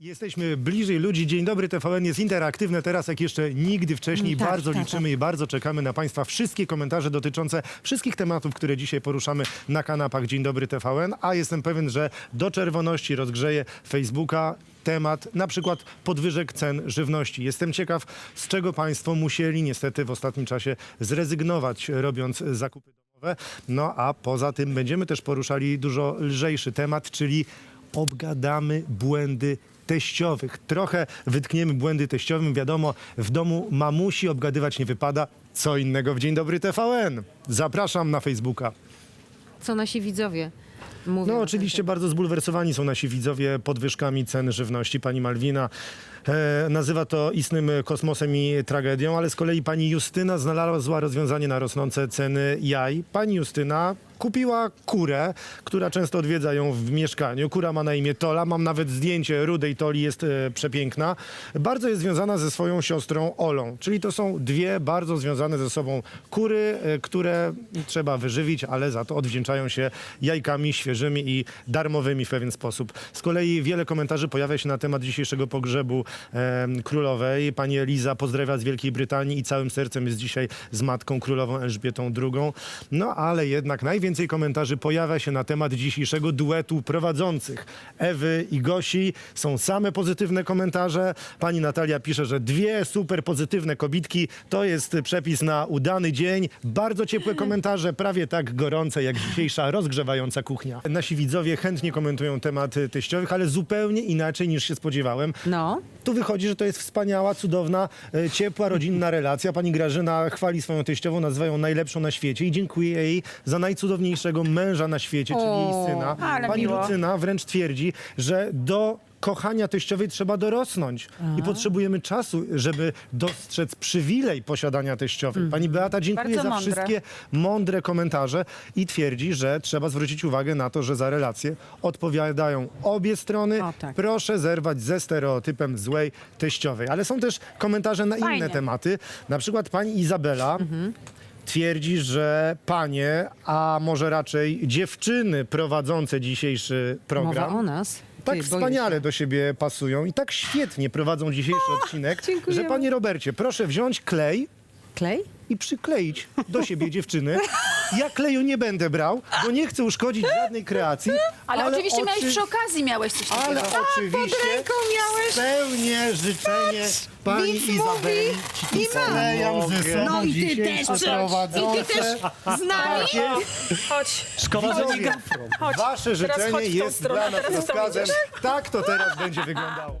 Jesteśmy bliżej ludzi. Dzień dobry, TVN jest interaktywne teraz jak jeszcze nigdy wcześniej. Tak, bardzo tak, liczymy i bardzo czekamy na Państwa wszystkie komentarze dotyczące wszystkich tematów, które dzisiaj poruszamy na kanapach Dzień dobry TVN. A jestem pewien, że do czerwoności rozgrzeje Facebooka temat na przykład podwyżek cen żywności. Jestem ciekaw, z czego Państwo musieli niestety w ostatnim czasie zrezygnować, robiąc zakupy domowe. No a poza tym będziemy też poruszali dużo lżejszy temat, czyli obgadamy błędy teściowych. Trochę wytkniemy błędy teściowym. Wiadomo, w domu mamusi obgadywać nie wypada. Co innego w Dzień Dobry TVN. Zapraszam na Facebooka. Co nasi widzowie mówią. No na oczywiście bardzo zbulwersowani są nasi widzowie podwyżkami cen żywności. Pani Malwina e, nazywa to istnym kosmosem i tragedią, ale z kolei pani Justyna znalazła rozwiązanie na rosnące ceny jaj. Pani Justyna kupiła kurę, która często odwiedza ją w mieszkaniu. Kura ma na imię Tola. Mam nawet zdjęcie rudej Toli, jest e, przepiękna. Bardzo jest związana ze swoją siostrą Olą. Czyli to są dwie bardzo związane ze sobą kury, e, które trzeba wyżywić, ale za to odwdzięczają się jajkami świeżymi i darmowymi w pewien sposób. Z kolei wiele komentarzy pojawia się na temat dzisiejszego pogrzebu e, królowej. Pani Eliza pozdrawia z Wielkiej Brytanii i całym sercem jest dzisiaj z matką królową Elżbietą II. No ale jednak najwięcej komentarzy pojawia się na temat dzisiejszego duetu prowadzących Ewy i Gosi. Są same pozytywne komentarze. Pani Natalia pisze, że dwie super pozytywne kobitki to jest przepis na udany dzień. Bardzo ciepłe komentarze, prawie tak gorące jak dzisiejsza rozgrzewająca kuchnia. Nasi widzowie chętnie komentują temat teściowych, ale zupełnie inaczej niż się spodziewałem. No, Tu wychodzi, że to jest wspaniała, cudowna, e, ciepła, rodzinna relacja. Pani Grażyna chwali swoją teściową, nazywa ją najlepszą na świecie i dziękuję jej za najcudowniejszego męża na świecie, czyli jej syna. ale Pani miło. Lucyna wręcz twierdzi, że do kochania teściowej trzeba dorosnąć i potrzebujemy czasu, żeby dostrzec przywilej posiadania teściowej. Pani Beata dziękuję Bardzo za mądre. wszystkie mądre komentarze i twierdzi, że trzeba zwrócić uwagę na to, że za relacje odpowiadają obie strony. O, tak. Proszę zerwać ze stereotypem złej teściowej. Ale są też komentarze na inne Fajnie. tematy. Na przykład pani Izabela twierdzi, że panie, a może raczej dziewczyny prowadzące dzisiejszy mowa program o nas. tak Ty, wspaniale do siebie pasują i tak świetnie prowadzą dzisiejszy odcinek, dziękujemy. że panie Robercie, proszę wziąć klej Klej? i przykleić do siebie dziewczyny. Ja kleju nie będę brał, bo nie chcę uszkodzić żadnej kreacji. Ale, oczywiście miałeś oczy- przy okazji miałeś coś takiego. Ale oczywiście ręką miałeś. spełnię życzenie pani Widz Izabeli. mówi I i ma. sklejam ze sobą No i ty też, prowadzące. I ty też z nami? Chodź. Szkoda, że nie Widzowie. Wasze Teraz życzenie chodź w tą jest stronę, dla nas teraz rozkazem. Tak to teraz będzie wyglądało.